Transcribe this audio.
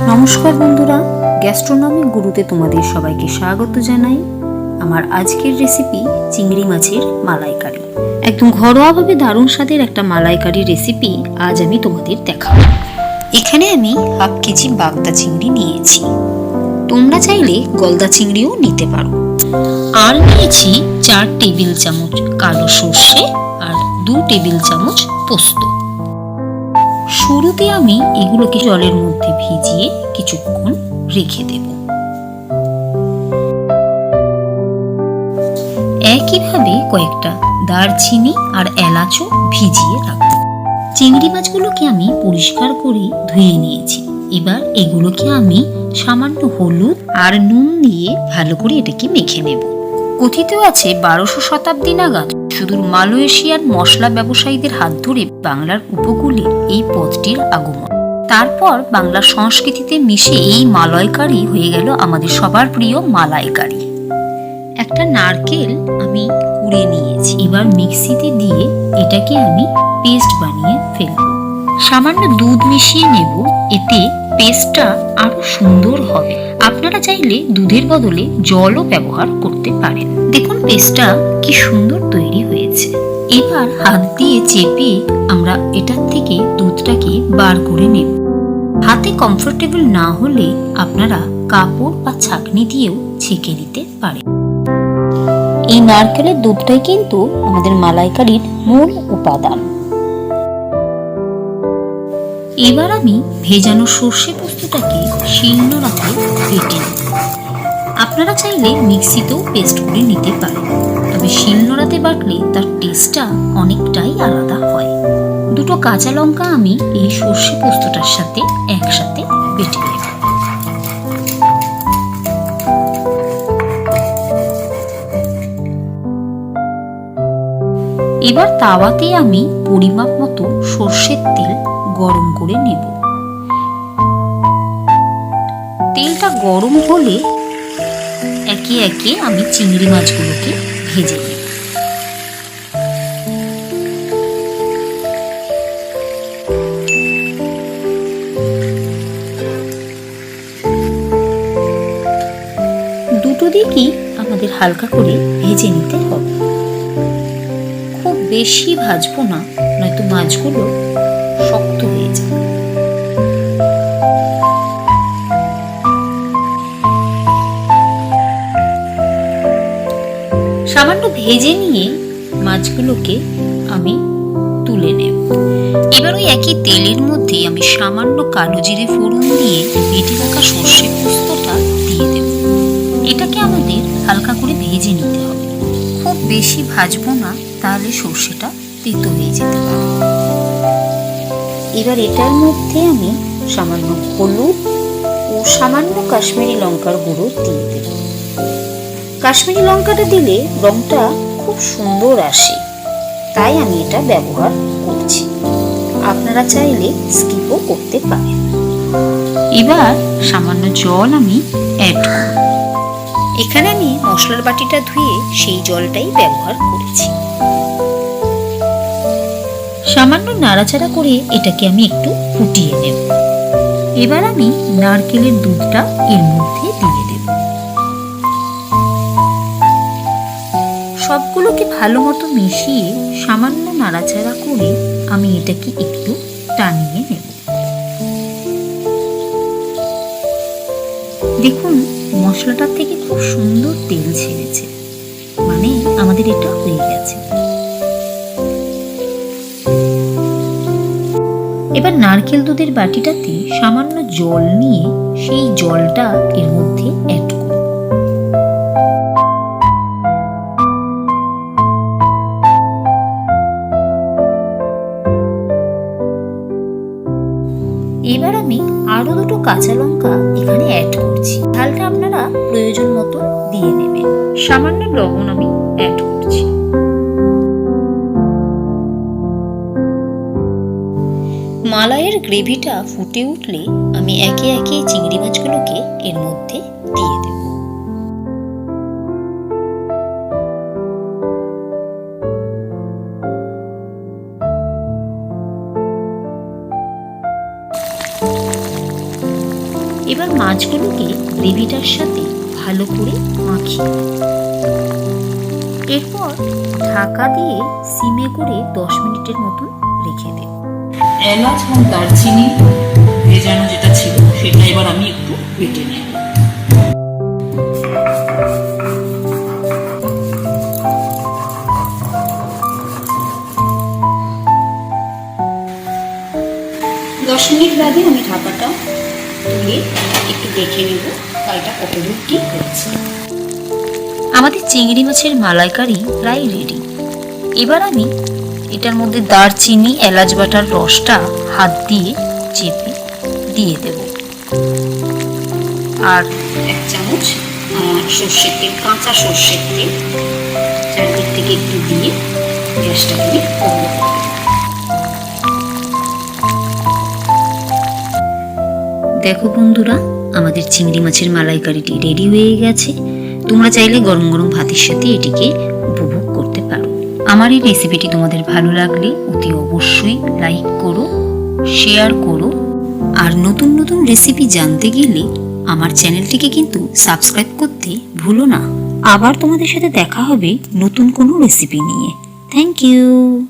নমস্কার বন্ধুরা গ্যাস্ট্রোনমিক গুরুতে তোমাদের সবাইকে স্বাগত জানাই। আমার আজকের রেসিপি চিংড়ি মাছের মালাইকারি। একদম ঘরোয়াভাবে দারুণ স্বাদের একটা মালাইকারি রেসিপি আজ আমি তোমাদের দেখাবো। এখানে আমি হাফ কেজি বাগদা চিংড়ি নিয়েছি। তোমরা চাইলে গলদা চিংড়িও নিতে পারো। আর নিয়েছি চার টেবিল চামচ কালো সর্ষে আর দু টেবিল চামচ পোস্ত। শুরুতে আমি এগুলোকে জলের মধ্যে ভিজিয়ে কিছুক্ষণ রেখে দেব। একইভাবে কয়েকটা দারচিনি আর এলাচও ভিজিয়ে রাখব। চিংড়ি মাছগুলোকে আমি পরিষ্কার করে ধুয়ে নিয়েছি। এবার এগুলোকে আমি সামান্য হলুদ আর নুন দিয়ে ভালো করে এটাকে মেখে নেব। কথিত আছে বারোশো শতাব্দী নাগাদ সুদূর মালয়েশিয়ার মশলা ব্যবসায়ীদের হাত ধরে বাংলার উপকূলে এই পদটির আগমন। তারপর বাংলার সংস্কৃতিতে মিশে এই মালয়কারি হয়ে গেল আমাদের সবার প্রিয় মালাইকারি। একটা নারকেল আমি কুড়ে নিয়েছি। এবার মিক্সিতে দিয়ে এটাকে আমি পেস্ট বানিয়ে ফেলব। সামান্য দুধ মিশিয়ে নেব, এতে পেস্টটা আরও সুন্দর হবে। আপনারা চাইলে দুধের বদলে জলও ব্যবহার করতে পারেন। দেখুন পেস্টটা কি সুন্দর তৈরি হয়েছে। এবার হাত দিয়ে চেপে আমরা এটার থেকে দুধটাকে বার করে নেব। হাতে কমফোর্টেবল না হলে আপনারা কাপড় বা ছাকনি দিয়েও ছেঁকে নিতে পারেন। এই নারকেলের দুধটাই কিন্তু আমাদের মালাইকারির মূল উপাদান। এবার আমি ভেজানো সর্ষে পোস্তটাকে শিলনোড়াতে বেটে নেব। আপনারা চাইলে মিক্সিতেও পেস্ট করে নিতে পারেন, তবে শিলনোড়াতে বাটলে তার টেস্টটা অনেকটাই আলাদা হয়। দুটো কাঁচা লঙ্কা আমি এই সর্ষে পোস্তটার সাথে একসাথে বেটে নেব। এবার তাওয়াতে আমি পরিমাপ মতো সর্ষের তেল গরম করে নেব। তেলটা গরম হলে একে একে আমি চিংড়ি মাছগুলোকে ভেজে নেব। দুটো দিকই আমাদের হালকা করে ভেজে নিতে হবে। খুব বেশি ভাজবো না, নয়তো মাছগুলো সামান্য ভেজে নিয়ে মাছগুলোকে আমি তুলে নেব। এবার ওই একই তেলের মধ্যে আমি সামান্য কালো জিরে ফোড়ন দিয়ে বেটে রাখা সর্ষে পোস্তটা দিয়ে দেব। এটাকে আমাদের হালকা করে ভেজে নিতে হবে। খুব বেশি ভাজবো না, তাহলে সর্ষেটা তেতো হয়ে যেতে পারে। এবার এটার মধ্যে আমি সামান্য হলুদ ও সামান্য কাশ্মীরি লঙ্কার গুঁড়ো দিয়ে দেব। কাশ্মীরি লঙ্কাটা দিলে রংটা খুব সুন্দর আসে। তাই আমি এটা ব্যবহার করছি। আপনারা চাইলে স্কিপও করতে পারেন। এবার সামান্য জল আমি অ্যাড করব। এখানে আমি মশলার বাটিটা ধুয়ে সেই জলটাই ব্যবহার করেছি। সামান্য নাড়াচাড়া করে এটাকে আমি একটু ফুটিয়ে নেব। এবার আমি নারকেলের দুধটা এর মধ্যে দিয়ে সবগুলোকে ভালো মতো মিশিয়ে সামান্য নাড়াচাড়া করে আমি এটাকে একটু টানিয়ে নেব। দেখুন, মশলাটার থেকে খুব সুন্দর তেল ছেড়েছে। মানে আমাদের এটা হয়ে গেছে। এবার নারকেল দুধের বাটিটাতে সামান্য জল নিয়ে সেই জলটা এর মধ্যে অ্যাড আমি আরও দুটো কাঁচা লঙ্কা এখানে অ্যাড করছি। ঝালটা আপনারা প্রয়োজন মতো দিয়ে নেবেন। সামান্য লবণ আমি অ্যাড করছি। মালাইয়ের গ্রেভিটা ফুটে উঠলে আমি একে একে চিংড়ি মাছগুলোকে এর মধ্যে এবার মাছগুলোকে গ্রেভিটার সাথে ভালো করে দেব। এরপর ঢাকা দিয়ে সিমে করে দশ মিনিটের মতন রেখে দেব এলাচ এবং দারচিনি ভেজানো যেটা ছিল, সেটা এবার আমি একটু বেটে নেব দশ মিনিট বাদে আমি ঢাকাটা তুলে একটু দেখে নেব কত দূর কি হয়েছে। আমাদের চিংড়ি মাছের মালাইকারি প্রায় রেডি এবার আমি এটার মধ্যে দারচিনি এলাচ বাটার রসটা হাত দিয়ে চেপে দিয়ে দেব। আর এক চামচ সর্ষের তেল কাঁচা সর্ষের তেল চারদিক থেকে একটু দিয়ে গ্যাসটাকে আমি বন্ধ দেখো বন্ধুরা, আমাদের চিংড়ি মাছের মালাইকারিটি রেডি হয়ে গেছে। তোমরা চাইলে গরম গরম ভাতের সাথে এটিকে উপভোগ করতে পারো। আমার এই রেসিপিটি তোমাদের ভালো লাগলে অতি অবশ্যই লাইক করো শেয়ার করো। আর নতুন নতুন রেসিপি জানতে গেলে আমার চ্যানেলটিকে কিন্তু সাবস্ক্রাইব করতে ভুলো না। আবার তোমাদের সাথে দেখা হবে নতুন কোনো রেসিপি নিয়ে। Thank you